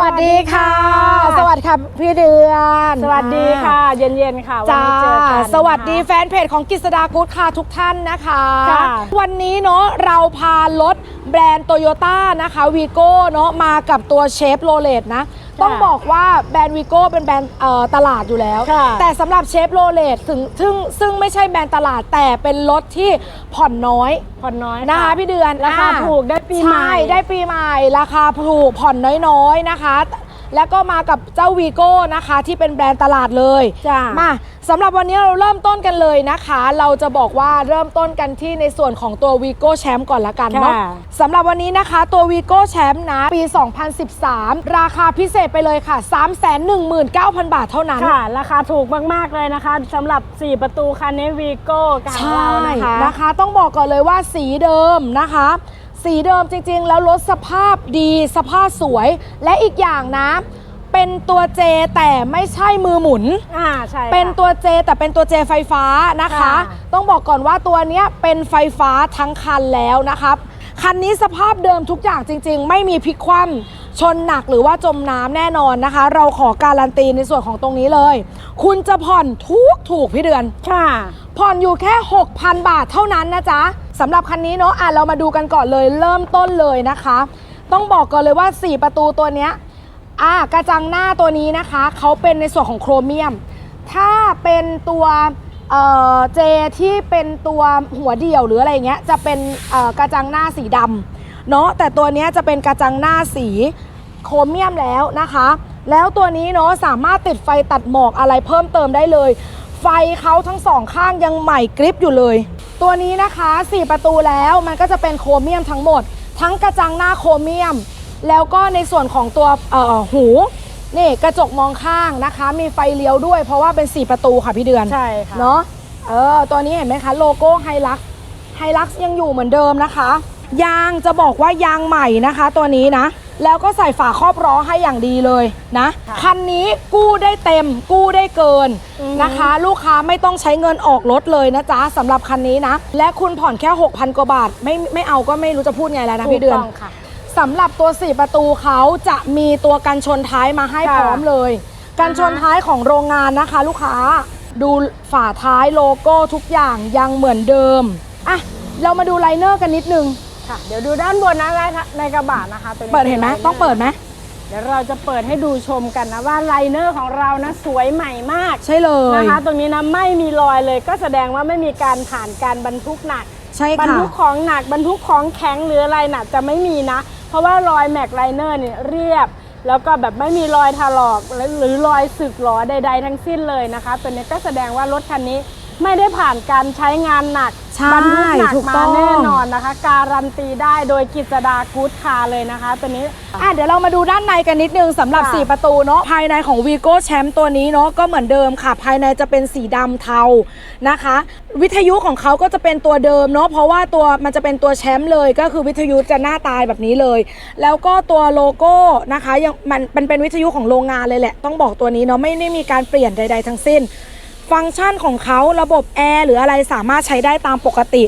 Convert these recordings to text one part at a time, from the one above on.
วัสดีค่ะ สวัสดีค่ะพี่เดือนสวัสดีค่ะ เย็นๆค่ะวันจ้านี้เจอกัน สวัสดีนะคะแฟนเพจของกิษดากู๊ดค่ะทุกท่านนะคะ ค่ะ วันนี้เนาะเราพารถแบรนด์โตโยต้านะคะวีโก้เนาะมากับตัวเชฟโรเลตนะ ต้องบอกว่าแบรนด์วีโก้เป็นแบรนด์เอ่อตลาดอยู่แล้ว ค่ะแต่สำหรับเชฟโรเลตถึงซึ่งซึ่งไม่ใช่แบรนด์ตลาดแต่เป็นรถที่ผ่อนน้อยผ่อนน้อยนะคะพี่เดือนราคาอ่ถูกได้ปีใหม่ใช่ได้ปีใหม่ราคาถูกผ่อนน้อยๆนะคะ แล้วก็มากับเจ้าวีโก้นะคะที่เป็นแบรนด์ตลาดเลยจ้ามาสำหรับวันนี้เราเริ่มต้นกันเลยนะคะ เราจะบอกว่าเริ่มต้นกันที่ในส่วนของตัววีโก้แชมป์ก่อนละกันเนาะค่ะสำหรับวันนี้นะคะ ตัววีโก้แชมป์นะปี 2013 ราคาพิเศษไปเลยค่ะ 319,000 บาทเท่านั้นค่ะ ราคาถูกมาก ๆ เลยนะคะสำหรับ 4 ประตูคันนี้วีโก้ของใช่เรานะคะนะคะต้องบอกก่อนเลยว่าสีเดิมนะคะ สีเดิมจริงๆ แล้วรถสภาพดีสภาพสวย และอีกอย่างนะ เป็นตัวเจแต่ไม่ใช่มือหมุน อ่าใช่ค่ะ เป็นตัวเจแต่เป็นตัวเจไฟฟ้านะคะ ค่ะ ต้องบอกก่อนว่าตัวเนี้ยเป็นไฟฟ้าทั้งคันแล้วนะครับ คันนี้สภาพเดิมทุกอย่างจริง ๆ ไม่มีพลิกคว่ำชนหนักหรือว่าจมน้ำแน่นอนนะคะ เราขอการันตีในส่วนของตรงนี้เลย คุณจะผ่อนทุกถูกพี่เดือน ค่ะ ผ่อนอยู่แค่ 6,000 บาทเท่านั้นนะจ๊ะ สำหรับคันนี้เนาะอะเรามาดูกันก่อนเลยเริ่มต้นเลยนะคะ ต้องบอกก่อนเลยว่า 4 ประตูตัวเนี้ยอะกระจังหน้าตัวนี้นะคะเขาเป็นในส่วนของโครเมียม ถ้าเป็นตัวเอ่อเจที่เป็นตัวหัวเดี่ยวหรืออะไรเงี้ยจะเป็นเอ่อกระจังหน้าสีดำเนาะแต่ตัวเนี้ยจะเป็นกระจังหน้าสีโครเมียมแล้วนะคะ แล้วตัวนี้เนาะสามารถติดไฟตัดหมอกอะไรเพิ่มเติมได้เลย ไฟเขาทั้งสองข้างยังใหม่กริปอยู่เลย ตัวนี้นะคะ 4 ประตูแล้วมันก็จะเป็นโครเมียมทั้งหมด ทั้งกระจังหน้าโครเมียม แล้วก็ในส่วนของตัวเอ่อหูนี่กระจกมองข้างนะคะ มีไฟเลี้ยวด้วย เพราะว่าเป็น 4 ประตูค่ะพี่เดือนใช่ค่ะเนาะเออตัวนี้เห็นไหมคะโลโก้ไฮลักไฮลักยังอยู่เหมือนเดิมนะคะ ยางจะบอกว่ายางใหม่นะคะ ตัวนี้นะ แล้วก็ใส่ฝาครอบล้อให้อย่างดีเลยนะค่ะคันนี้กู้ได้เต็ม กู้ได้เกินอือฮึนะคะ ลูกค้าไม่ต้องใช้เงินออกรถเลยนะจ๊ะสำหรับคันนี้นะ และคุณผ่อนแค่ 6,000 กว่าบาท ไม่ไม่เอาก็ไม่รู้จะพูดไงแล้วนะพี่เดือนถูกต้องค่ะสำหรับตัว 4 ประตูเขาจะมีตัวกันชนท้ายมาให้ค่ะพร้อมเลย กันชนท้ายของโรงงานนะคะ ลูกค้าดูฝาท้ายโลโก้ทุกอย่างยังเหมือนเดิมอะเรามาดูไลเนอร์กันนิดนึง ค่ะเดี๋ยวดูด้านบนนะในในกระบะนะคะตัวนี้เปิดเห็นไหมป็ลต้องเปิดไหมเดี๋ยวเราจะเปิดให้ดูชมกันนะว่าไลเนอร์ของเรานะสวยใหม่มากใช่เลยนะคะ ตรงนี้นะไม่มีรอยเลย ก็แสดงว่าไม่มีการผ่านการบรรทุกหนักใช่บรรค่ะทุกของหนักบรรทุกของแข็งหรืออะไรหนักจะไม่มีนะ เพราะว่ารอยแม็กไลเนอร์เนี่ยเรียบ แล้วก็แบบไม่มีรอยถลอกหรือรอยสึกหรอใด ๆ ทั้งสิ้นเลยนะคะ ตัวนี้ก็แสดงว่ารถคันนี้ ไม่ได้ผ่านการใช้งานหนักใช่บรรทุกหนักถูกมาต้อง แน่นอนนะคะ การันตีได้โดยกิจดากู๊ดคาร์เลยนะคะ ตัวนี้ อะเดี๋ยวเรามาดูด้านในกันนิดนึงสำหรับ ค่ะ4 ประตูเนาะภายในของ v ีโก้แชมป์ตัวนี้เนาะก็เหมือนเดิมค่ะ ภายในจะเป็นสีดำเทานะคะ วิทยุของเขาก็จะเป็นตัวเดิมเนาะเพราะว่าตัวมันจะเป็นตัวแชมป์เลย ก็คือวิทยุจะหน้าตายแบบนี้เลย แล้วก็ตัวโลโก้นะคะยังมันมันเป็นวิทยุของโรงงานเลยแหละ ต้องบอกตัวนี้เนาะไม่ได้มีการเปลี่ยนใด ๆ ทั้งสิ้น ฟังก์ชันของเขาระบบแอร์หรืออะไรสามารถใช้ได้ตามปกติ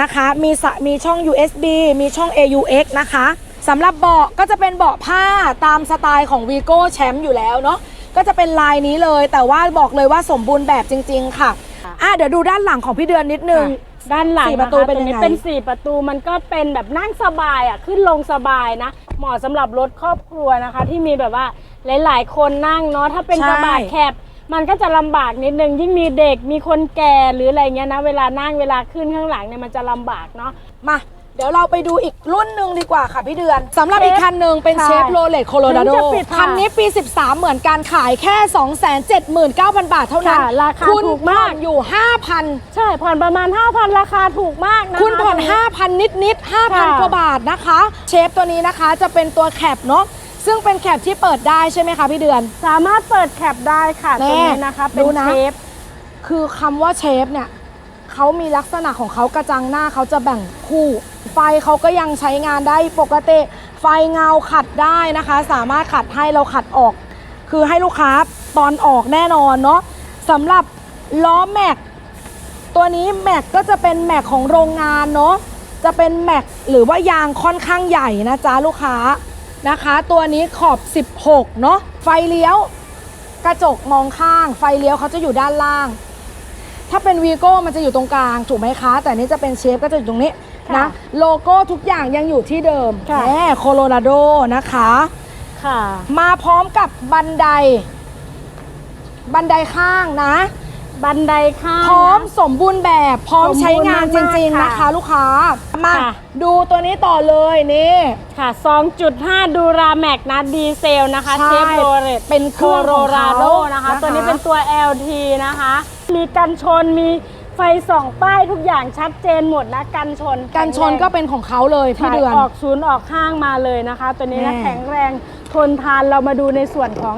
นะคะ มีสะมีช่อง USB มีช่อง AUX นะคะสำหรับเบาะก็จะเป็นเบาะผ้าตามสไตล์ของ Vigo แชมป์อยู่แล้วเนาะก็จะเป็นลายนี้เลย แต่ว่าบอกเลยว่าสมบูรณ์แบบจริง ๆ ค่ะค่ะอะเดี๋ยวดูด้านหลังของพี่เดือนนิดนึงด้านหลังสี่ประตูคเป็นยังไงตัวเป็น 4 ประตูมันก็เป็นแบบนั่งสบายอะขึ้นลงสบายนะเหมาะสำหรับรถครอบครัวนะคะ ที่มีแบบว่าหลาย ๆ คนนั่งเนาะถ้าเป็นใช่กระบะแคบ มันก็จะลำบากนิดนึงยิ่งมีเด็กมีคนแก่หรืออะไรเงี้ยนะ เวลานั่งเวลาขึ้นข้างหลังเนี่ยมันจะลำบากเนาะมาเดี๋ยวเราไปดูอีกรุ่นหนึ่งดีกว่าค่ะพี่เดือนสำหรับเชฟอีกคันหนึ่งเป็นใช่เชฟโรเลตโคโลราโดถึงจะปิดค่ะคันนี้ปี 13 เหมือนกันขายแค่ 279,000 บาทเท่านั้นค่ะราคาคุณถูกมากผ่อนอยู่ 5,000 ใช่ผ่อนประมาณ 5,000 ราคาถูกมากนะคะคุณผ่อนตรง5,000 นิดนิดๆค่ะ5,000 กว่าบาทนะคะ เชฟตัวนี้นะคะจะเป็นตัวแคปเนาะ ซึ่งเป็นแคปที่เปิดได้ใช่ไหมคะพี่เดือน สามารถเปิดแคปได้ค่ะแน่ตรงนี้นะคะ เป็นดูนะ เชฟคือคำว่าเชฟเนี่ยเขามีลักษณะของเขากระจังหน้าเขาจะแบ่งคู่ ไฟเขาก็ยังใช้งานได้ปกติไฟเงาขัดได้นะคะ สามารถขัดให้เราขัดออก คือให้ลูกค้าตอนออกแน่นอนเนาะสำหรับล้อแม็ก ตัวนี้แม็กก็จะเป็นแม็กของโรงงานเนาะจะเป็นแม็กหรือว่ายางค่อนข้างใหญ่นะจ๊ะลูกค้า นะคะ ตัวนี้ขอบ 16 เนาะไฟเลี้ยว กระจกมองข้าง ไฟเลี้ยวเขาจะอยู่ด้านล่าง ถ้าเป็นวีโก้มันจะอยู่ตรงกลาง ถูกไหมคะ แต่อันนี้จะเป็นเชฟก็จะอยู่ตรงนี้ค่ะนะ โลโก้ทุกอย่างยังอยู่ที่เดิมค่ะแหมโคโลราโดนะคะค่ะมาพร้อมกับบันได บันไดข้างนะ บันไดข้างพร้อมนะ สมบูรณ์แบบพร้อมใช้งานจสมบูรณ์มากๆริงๆนะคะ ค่ะลูกค้ามาค่ะ ดูตัวนี้ต่อเลยนี่ ค่ะ 2.5 ดูราแม็กนะดีเซลนะคะใช่เชฟโรเลตเป็นเครื่องโรของราเขาโดนะคะ นะคะ ตัวนี้เป็นตัว LT นะคะ มีกันชนมีไฟส่องป้ายทุกอย่างชัดเจนหมดนะกันชนกันชนก็เป็นของเขาเลยพี่ถ่ายเดือนออกศูนย์ออกข้างมาเลยนะคะ ตัวนี้นะแน่ แข็งแรงทนทานเรามาดูในส่วนของ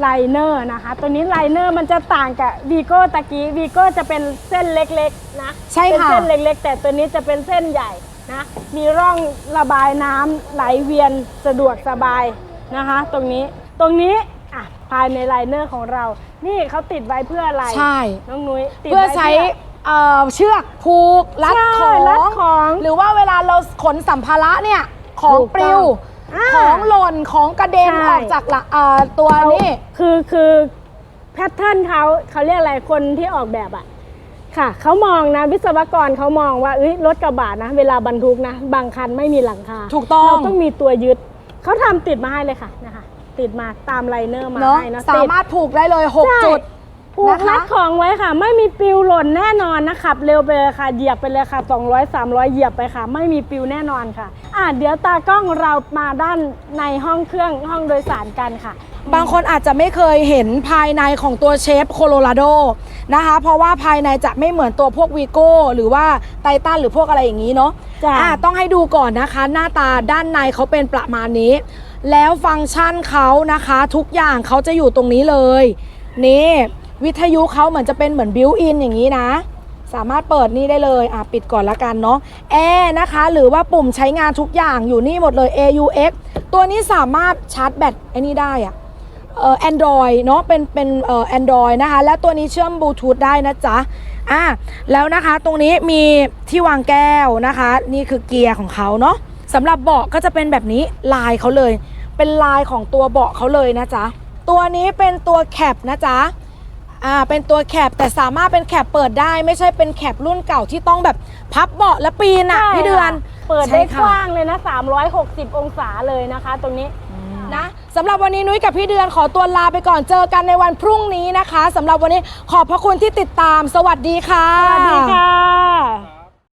ไลเนอร์นะคะ ตัวนี้ไลเนอร์มันจะต่างกับวีโก้ตะกี้วีโก้จะเป็นเส้นเล็กๆนะใช่เป็นค่ะเส้นเล็กๆ แต่ตัวนี้จะเป็นเส้นใหญ่นะมีร่องระบายน้ำไหลเวียนสะดวกสบายนะคะ ตรงนี้ตรงนี้อะภายในไลเนอร์ของเรา นี่เขาติดไว้เพื่ออะไรใช่ น้องนุ้ยติดเพื่อไว้ใช้เอ่อเชือกผูกรัดใช่ของ รัดของ หรือว่าเวลาเราขนสัมภาระเนี่ย ของถูกต้อง ปลิว อ่า ของหล่นของกระเด็นใช่ ออกจากละเอ่อตัวเขานี่ คือคือแพทเทิร์นเขาเขาเรียกอะไรคนที่ออกแบบอะค่ะเขามองนะวิศวกรเขามองว่าเอ้ยรถกระบะนะ เวลาบรรทุกนะ บางคันไม่มีหลังคาถูกต้อง เราต้องมีตัวยึดเขาทำติดมาให้เลยค่ะนะคะติดมาตามไลเนอร์มาเนาะให้นะสามารถผูกได้เลยใช่6จุด ผูกนะคะรัดของไว้ค่ะ ไม่มีปิวหล่นแน่นอนนะขับเร็วไปเลยค่ะ เหยียบไปเลยค่ะ 200 300 เหยียบไปค่ะ ไม่มีปิวแน่นอนค่ะ อะเดี๋ยวตากล้องเรามาด้านในห้องเครื่องห้องโดยสารกันค่ะ บางคนอาจจะไม่เคยเห็นภายในของตัวเชฟโคโลราโดนะคะ เพราะว่าภายในจะไม่เหมือนตัวพวกวีโก้หรือว่าไททันหรือพวกอะไรอย่างนี้เนาะจ้ะ อะต้องให้ดูก่อนนะคะ หน้าตาด้านในเขาเป็นประมาณนี้ แล้วฟังก์ชันเขานะคะ ทุกอย่างเขาจะอยู่ตรงนี้เลย นี่ วิทยุเขาเหมือนจะเป็นเหมือนบิวอินอย่างนี้นะ สามารถเปิดนี่ได้เลยอะปิดก่อนละกันเนาะแอร์นะคะ หรือว่าปุ่มใช้งานทุกอย่างอยู่นี่หมดเลย AUX ตัวนี้สามารถชาร์จแบตไอ้นี่ได้อะเอ่อ Android เนาะเป็นเป็นเอ่อ Android นะคะ และตัวนี้เชื่อมบลูทูธได้นะจ๊ะอะแล้วนะคะตรงนี้มีที่วางแก้วนะคะ นี่คือเกียร์ของเขาเนาะสำหรับเบาะก็จะเป็นแบบนี้ลายเขาเลย เป็นลายของตัวเบาะเขาเลยนะจ๊ะตัวนี้เป็นตัวแคปนะจ๊ะ อ่าเป็นตัวแคปแต่สามารถเป็นแคปเปิดได้ ไม่ใช่เป็นแคปรุ่นเก่าที่ต้องแบบพับเบาะและปีนอะใช่พี่เดือนค่ะเปิดได้ใช่กค่ะ ว้างเลยนะ 360 องศาเลยนะคะ ตรงนี้ นะสำหรับวันนี้นุ้ยกับพี่เดือนขอตัวลาไปก่อนเจอกันในวันพรุ่งนี้นะคะสำหรับวันนี้ขอบพระคุณที่ติดตาม สวัสดีค่ะ สวัสดีค่ะ